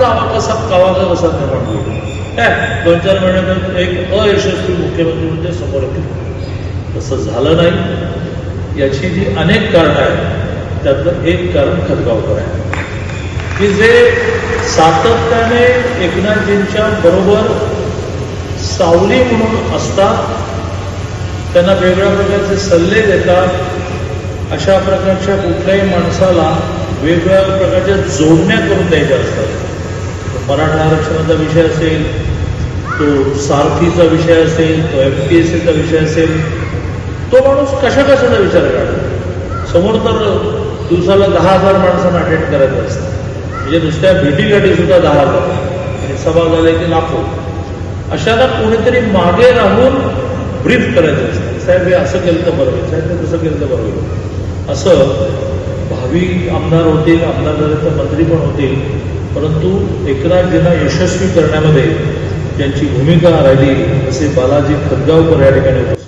गावा कसा गावाचा कसा निर्माण होईल काय? दोन चार महिन्यानंतर एक अयशस्वी मुख्यमंत्री म्हणजे समोर येतील तसं झालं नाही. याची जी अनेक कारणं आहेत त्यातलं एक कारण खतगावकर आहे. की जे सातत्याने एकनाथजींच्या बरोबर सावली म्हणून असतात त्यांना वेगळ्या प्रकारचे सल्ले देतात अशा प्रकारच्या कुठल्याही माणसाला वेगवेगळ्या प्रकारच्या जोडण्या करून द्यायच्या असतात. मराठा आरक्षणाचा विषय असेल तो सारथीचा विषय असेल तो एफ पी एस सीचा विषय असेल तो माणूस कशा कशाचा विचार काढतो समोर तर दिवसाला दहा हजार माणसांना अटेंड करायचं असतं म्हणजे नुसत्या भेटीगाठी सुद्धा दहा हजार. आणि सभा झाले की लाखो. अशाला कोणीतरी मागे राहून ब्रीफ करायचं असतं. साहेब हे असं केलं तर बरं साहेब तसं केलं तर बरं असं पूर्वी आमदार होतील आमदार झाले तर मंत्री पण होतील परंतु एकनाथजींना यशस्वी करण्यामध्ये त्यांची भूमिका राहिली असे बालाजी खतगावकर या ठिकाणी